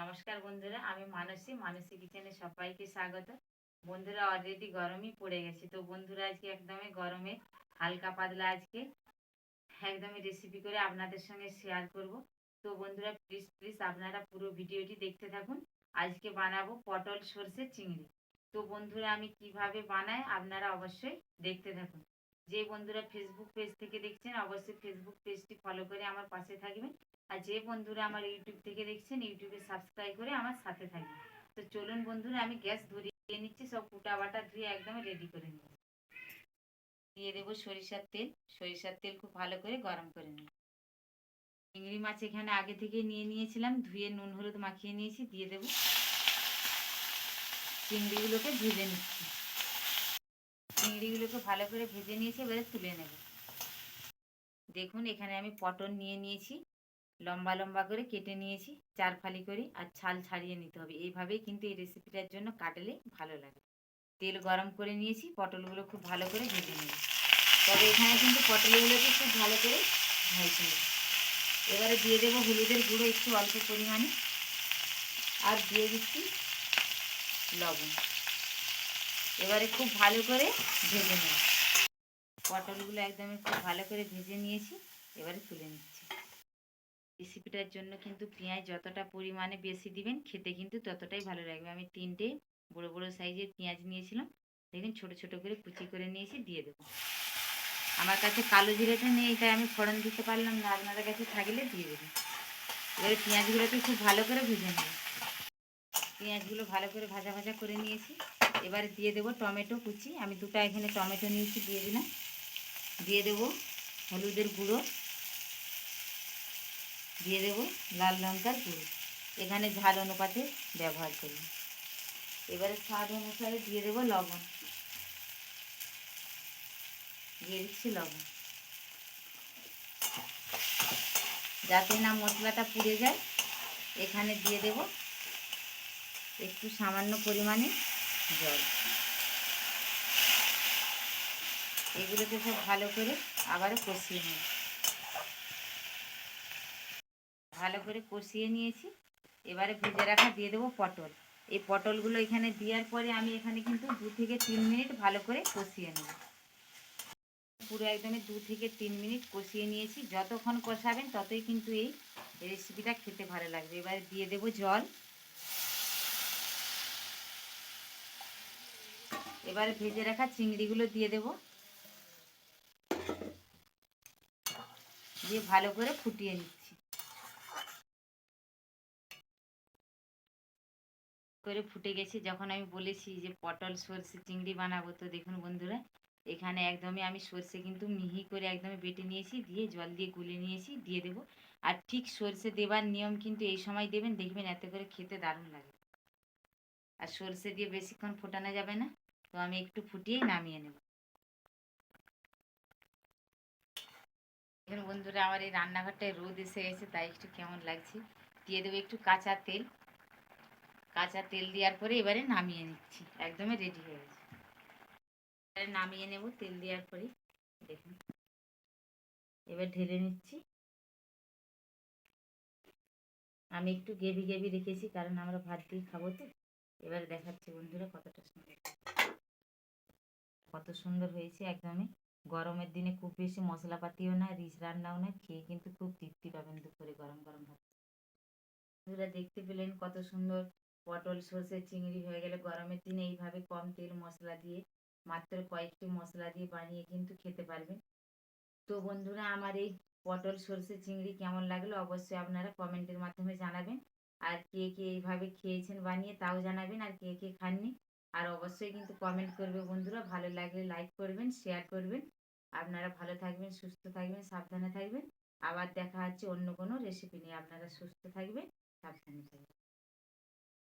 নমস্কার বন্ধুরা, আমি মানসী মানসী কিচেনে সবাইকে স্বাগত। বন্ধুরা অলরেডি গরমই পড়ে গেছে, তো বন্ধুরা, আজকে একদমই গরমে, হালকা পাতলা আজকে, একদমই রেসিপি করে আপনাদের সঙ্গে শেয়ার করব। তো বন্ধুরা প্লিজ প্লিজ আপনারা পুরো ভিডিওটি দেখতে থাকুন। আজকে বানাবো পটল সর্ষে চিংড়ি। তো বন্ধুরা, আমি কীভাবে বানাই আপনারা অবশ্যই দেখতে থাকুন। যে বন্ধুরা ফেসবুক পেজ থেকে দেখছেন, অবশ্যই ফেসবুক পেজটি ফলো করে আমার পাশে থাকবেন। আর যে বন্ধুরা আমার ইউটিউব থেকে দেখছেন, ইউটিউবে সাবস্ক্রাইব করে আমার সাথে থাকবেন তো চলুন বন্ধুরা, আমি গ্যাস ধরিয়ে নিচ্ছি, সব কুটা বাটা ধুয়ে একদম রেডি করে নিচ্ছি। দিয়ে দেবো সরিষার তেল। সরিষার তেল খুব ভালো করে গরম করে নিই চিংড়ি মাছ এখানে আগে থেকে নিয়ে নিয়েছিলাম, ধুয়ে নুন, হলুদ মাখিয়ে নিয়েছি, দিয়ে দেবো। চিংড়িগুলোকে ভেজে নিচ্ছি। চিংড়িগুলোকে ভালো করে ভেজে নিয়েছি, এবারে তুলে নেব। দেখুন, এখানে আমি পটল নিয়ে নিয়েছি। লম্বা লম্বা করে কেটে নিয়েছি চার ফালি করে আর ছাল ছাড়িয়ে নিতে হবে। এইভাবেই কিন্তু এই রেসিপিটার জন্য কাটলে ভালো লাগে। তেল গরম করে নিয়েছি, পটলগুলো খুব ভালো করে ভেজে নেব তবে এখানে কিন্তু পটলগুলোকে খুব ভালো করে ভাজতে হবে এবারে দিয়ে দেবো হলুদের গুঁড়ো একটু অল্প পরিমাণে আর দিয়ে দিচ্ছি লবণ। এবারে খুব ভালো করে ভেজে নেব পটলগুলো একদমই খুব ভালো করে ভেজে নিয়েছি, এবারে তুলে নিচ্ছি। রেসিপিটার জন্য কিন্তু পেঁয়াজ যতটা পরিমাণে বেশি দিবেন, খেতে কিন্তু ততটাই ভালো লাগবে। আমি তিনটে বড় বড় সাইজের পেঁয়াজ নিয়েছিলাম। দেখুন, ছোট ছোট করে কুচি করে নিয়েছি, দিয়ে দেবো। আমার কাছে কালো জিরেটা নেই, তাই আমি ফোড়ন দিতে পারলাম না। আপনাদের কাছে থাকলে দিয়ে দেবেন। এবারে পেঁয়াজগুলোকে খুব ভালো করে ভেজে নেব। পেঁয়াজগুলো ভালো করে ভাজা ভাজা করে নিয়েছি। এবারে দিয়ে দেবো টমেটো কুচি। আমি দুটো এখানে টমেটো নিয়েছি, দিয়ে দিলাম। দিয়ে দেবো হলুদের গুঁড়ো। দিয়ে দেবো লাল লঙ্কার গুঁড়ো। এখানে ঝাল অনুপাতে ব্যবহার করি। এবারে স্বাদ অনুসারে দিয়ে দেবো লবণ। দিয়ে দিচ্ছি লবণ। যাতে না মশলাটা পুড়ে যায়, এখানে দিয়ে দেব একটু সামান্য পরিমাণে জল। এগুলোকে সব ভালো করে আবারও কষিয়ে নেব। ভালো করে কষিয়ে নিয়েছি। এবারে ভেজে রাখা দিয়ে দেবো পটল। এই পটলগুলো এখানে দেওয়ার পরে আমি এখানে কিন্তু দু থেকে তিন মিনিট ভালো করে কষিয়ে নেব। পুরো একদমই দু থেকে তিন মিনিট কষিয়ে নিয়েছি। যতক্ষণ কষাবেন ততই কিন্তু এই রেসিপিটা খেতে ভালো লাগবে। এবারে দিয়ে দেব জল। এবারে ভেজে রাখা চিংড়িগুলো দিয়ে দেব। দিয়ে ভালো করে ফুটিয়ে নিচ্ছি। করে ফুটে গেছে। যখন আমি বলেছি যে পটল, সর্ষে, চিংড়ি বানাবো, তো দেখুন বন্ধুরা, এখানে একদমই আমি সর্ষে কিন্তু মিহি করে একদমই বেটে নিয়েছি, দিয়ে জল দিয়ে গুলে নিয়েছি, দিয়ে দেব। আর ঠিক সর্ষে দেবার নিয়ম কিন্তু এই সময় দেবেন, দেখবেন এতে করে খেতে দারুণ লাগে। আর সর্ষে দিয়ে বেশিক্ষণ ফোটানো যাবে না, তো আমি একটু ফুটিয়েই নামিয়ে নেব। দেখুন বন্ধুরা, আমার এই রান্নাঘরটায় রোদ এসে গেছে, তাই একটু কেমন লাগছে। দিয়ে দেবো একটু কাঁচা তেল। কাঁচা তেল দেওয়ার পরে এবারে নামিয়ে নিচ্ছি। একদমই রেডি হয়ে গেছে। এবারে নামিয়ে নেব তেল দেওয়ার পরে। দেখুন। এবার ঢেলে নিচ্ছি। আমি একটু গেবি গেবি রেখেছি, কারণ আমরা ভাত দিয়ে খাব তো। এবারে দেখাচ্ছি বন্ধুরা কতটা সুন্দর। কত সুন্দর হয়েছে একদমই। গরমের দিনে খুব বেশি মশলাপাতিও না রিচ রান্নাও না, খেয়ে কিন্তু খুব তৃপ্তি পাবেন দুপুরে গরম গরম ভাত। বন্ধুরা দেখতে পেলেন কত সুন্দর পটল, সর্ষে, চিংড়ি হয়ে গেলে গরমের দিনে এইভাবে কম তেল মশলা দিয়ে, মাত্র কয়েকটি মশলা দিয়ে বানিয়ে কিন্তু খেতে পারবেন। তো বন্ধুরা, আমার এই পটল, সর্ষে, চিংড়ি কেমন লাগল অবশ্যই আপনারা কমেন্টের মাধ্যমে জানাবেন। আর কে কে এইভাবে খেয়েছেন বানিয়ে তাও জানাবেন আর কে কে খাননি। আর অবশ্যই কিন্তু কমেন্ট করবে বন্ধুরা। ভালো লাগলে লাইক করবেন শেয়ার করবেন। আপনারা ভালো থাকবেন, সুস্থ থাকবেন, সাবধানে থাকবেন। আবার দেখা হচ্ছে অন্য কোনো রেসিপি নিয়ে। আপনারা সুস্থ থাকবেন, সাবধানে থাকবেন।